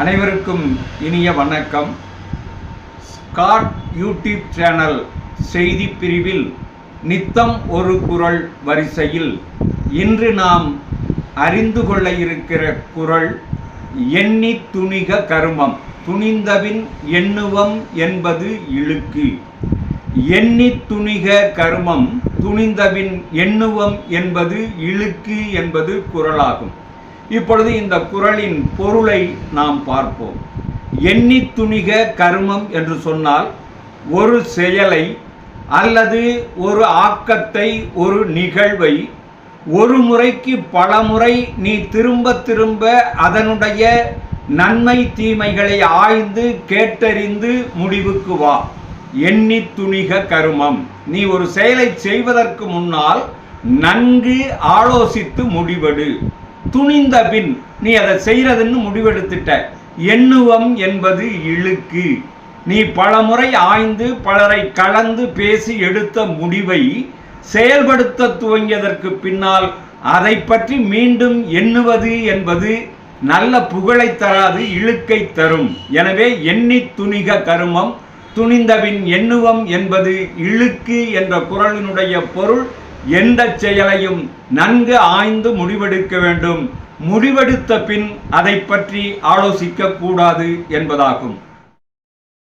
அனைவருக்கும் இனிய வணக்கம். ஸ்காட் யூடியூப் சேனல் செய்தி பிரிவில் நித்தம் ஒரு குரல் வரிசையில் இன்று நாம் அறிந்து கொள்ள இருக்கிற குரல் எண்ணி துணிக கருமம். துணிந்தபின் எண்ணுவம் என்பது இழுக்கு. எண்ணி துணிக கருமம் துணிந்தபின் எண்ணுவம் என்பது இழுக்கு என்பது குரலாகும். இப்பொழுது இந்த குரலின் பொருளை நாம் பார்ப்போம். எண்ணி துணிக கருமம் என்று சொன்னால் ஒரு செயலை அல்லது ஒரு ஆக்கத்தை ஒரு நிகழ்வை ஒரு முறைக்கு பல முறை நீ திரும்ப திரும்ப அதனுடைய நன்மை தீமைகளை ஆய்ந்து கேட்டறிந்து முடிவுக்கு வா. எண்ணி துணிக கருமம். நீ ஒரு செயலை செய்வதற்கு முன்னால் நன்கு ஆலோசித்து முடிவெடு. துணிந்த பின் நீ அதை செய்யறதுன்னு முடிவெடுத்துட்ட. எண்ணுவம் என்பது இழுக்கு. நீ பலமுறை ஆய்ந்து பலரை கலந்து பேசி எடுத்த முடிவை செயல்படுத்த துவங்கியதற்கு பின்னால் அதை பற்றி மீண்டும் எண்ணுவது என்பது நல்ல புகழை தராது இழுக்கை தரும். எனவே எண்ணி துணிக கருமம் துணிந்தவின் எண்ணுவம் என்பது இழுக்கு என்ற குரலினுடைய பொருள் எந்த செயலையும் நன்கு ஆய்ந்து முடிவெடுக்க வேண்டும். முடிவெடுத்த பின் அதை பற்றி ஆலோசிக்க கூடாது என்பதாகும்.